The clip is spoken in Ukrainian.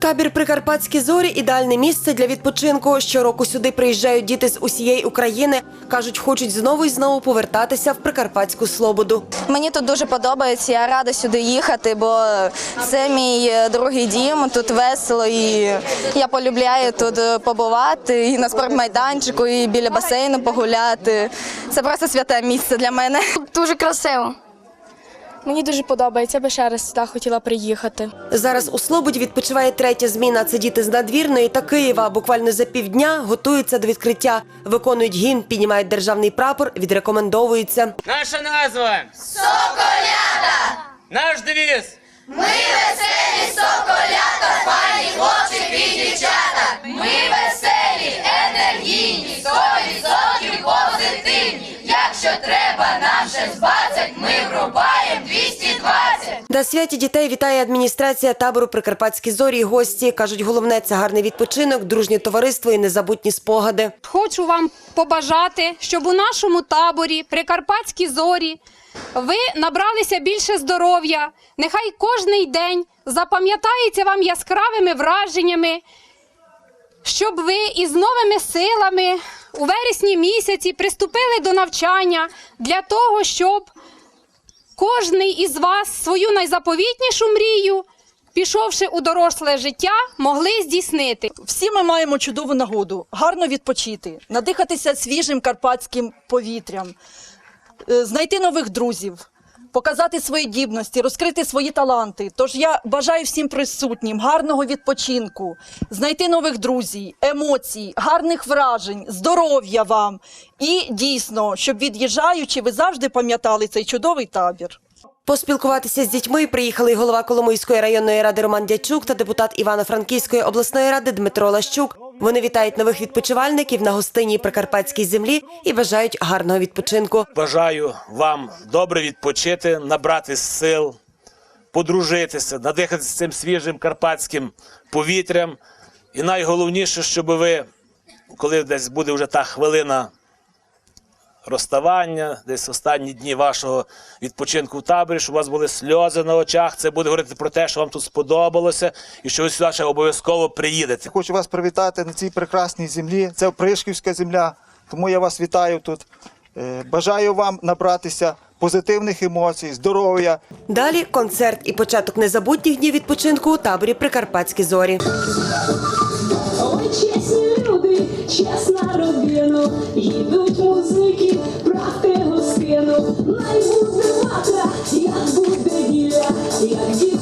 Табір Прикарпатські зорі ідеальне місце для відпочинку. Щороку сюди приїжджають діти з усієї України. кажуть, хочуть знову і знову повертатися в Прикарпатську Слободу. Мені тут дуже подобається. Я рада сюди їхати, бо це мій е, другий дім. Тут весело і я полюбляю тут е, побувати і на спортмайданчику, і біля басейну погуляти. Це просто святе місце для мене. Дуже красиво. Мені дуже подобається, я би ще раз сюди хотіла приїхати. Зараз у Слободі відпочиває третя зміна. Це діти з надвірної та Києва. Буквально за півдня готуються до відкриття. Виконують гімн, піднімають державний прапор, відрекомендовуються. Наша назва Соколята! Наш девіз На святі дітей вітає адміністрація табору Прикарпатські зорі. і Гості кажуть, головне це гарний відпочинок, дружнє товариство і незабутні спогади. Хочу вам побажати, щоб у нашому таборі Прикарпатські зорі ви набралися більше здоров'я. Нехай кожний день запам'ятається вам яскравими враженнями, щоб ви із новими силами у вересні місяці приступили до навчання для того, щоб кожний із вас свою найзаповітнішу мрію, пішовши у доросле життя, могли здійснити. Всі ми маємо чудову нагоду гарно відпочити, надихатися свіжим карпатським повітрям, е, знайти нових друзів, показати свої дібності, розкрити свої таланти. Тож я бажаю всім присутнім гарного відпочинку, знайти нових друзів, емоцій, гарних вражень, здоров'я вам і дійсно, щоб від'їжджаючи, ви завжди пам'ятали цей чудовий табір. Поспілкуватися з дітьми приїхали й голова Коломийської районної ради Роман Дячук та депутат Івано-Франківської обласної ради Дмитро Лащук. Вони вітають нових відпочивальників на гостинній прикарпатській землі і бажають гарного відпочинку. Бажаю вам добре відпочити, набрати сил, подружитися, надихатися цим свіжим карпатським повітрям. І найголовніше, щоб ви, коли десь буде вже та хвилина розставання, десь останні дні вашого відпочинку в таборі, щоб у вас були сльози на очах. Це буде говорити про те, що вам тут сподобалося, і що ви сюди ще обов'язково приїдете. Хочу вас привітати на цій прекрасній землі. Це Опришківська земля, тому я вас вітаю тут. Е, Бажаю вам набратися позитивних емоцій, здоров'я. Далі концерт і початок незабутніх днів відпочинку у таборі Прикарпатські зорі. Люди, чесна родина, їдуть музики, правте гостину, найбуде ватра, як буде діля, як дітка